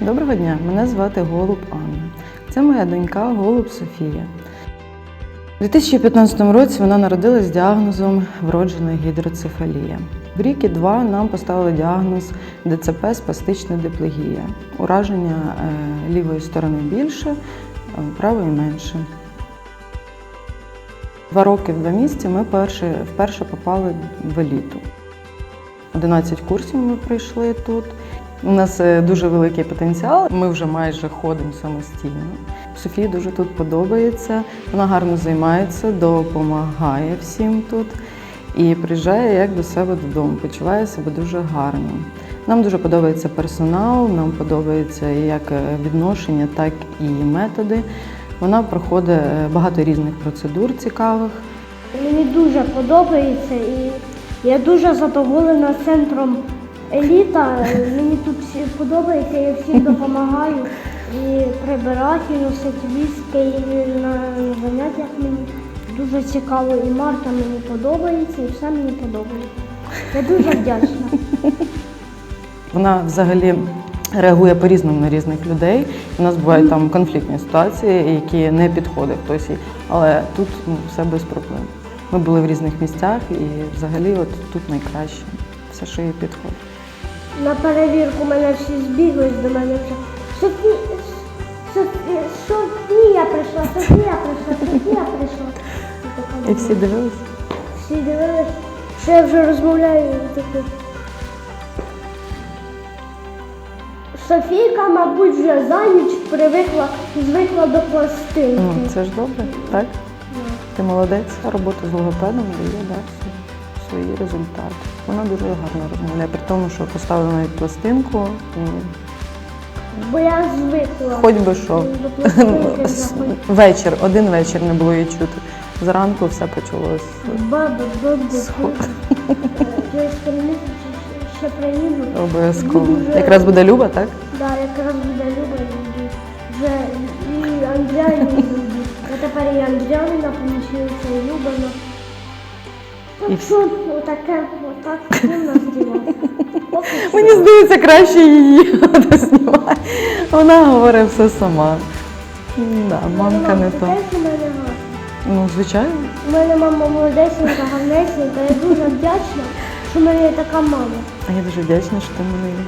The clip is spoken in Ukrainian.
Доброго дня, мене звати Голуб Анна. Це моя донька Голуб Софія. У 2015 році вона народилась з діагнозом вроджена гідроцефалія. В рік і два нам поставили діагноз ДЦП спастична диплегія. Ураження е, лівої сторони більше, е, правої менше. Два роки в два місяці ми перші, вперше попали в еліту. 11 курсів ми пройшли тут. У нас е, дуже великий потенціал. Ми вже майже ходимо самостійно. Софії дуже тут подобається. Вона гарно займається, допомагає всім тут і приїжджає як до себе додому. Почуває себе дуже гарно. Нам дуже подобається персонал, нам подобається як е, відношення, так і методи. Вона проходить е, багато різних процедур цікавих. Мені дуже подобається і я дуже задоволена центром еліта. Мені тут всі подобається, я всім допомагаю і прибирати, і носити візки, і на заняттях мені дуже цікаво. І Марта мені подобається, і все мені подобається. Я дуже вдячна. Вона взагалі реагує по-різному на різних людей. У нас бувають там конфліктні ситуації, які не підходить хтось, але тут ну, все без проблем. Ми були в різних місцях і взагалі от тут найкраще. Все, що їй підходить. На перевірку мене всі збіглись до мене вже. Софі... Софі... Софія прийшла, Софія прийшла, Софія прийшла. І всі дивилися. Всі дивились, що я вже розмовляю і таке. Софійка, мабуть, вже за ніч привикла, звикла до пластинки. Ну, це ж добре, так? Ти молодець, робота з логопедом дає да, всі- свої результати. Вона дуже гарно розмовляє, при тому, що поставила навіть пластинку і Бо я звикла. хоч би що. Вечір, один вечір не було її чути. Зранку все почалось. Баба, місяці ще приїду. Обов'язково. Якраз буде Люба, так? Да, якраз буде Люба. Вже і Андріані. Я тепер і Андріанина помічується, і Любана. І Так що отаке, отак сильно. Мені здається, краще її знімає. Вона говорить все сама. Да, мамка не то. Мене. Ну, звичайно. У мене мама молодесенька, гарнесенька. Я дуже вдячна, що в мене є така мама. А я дуже вдячна, що ти мене є.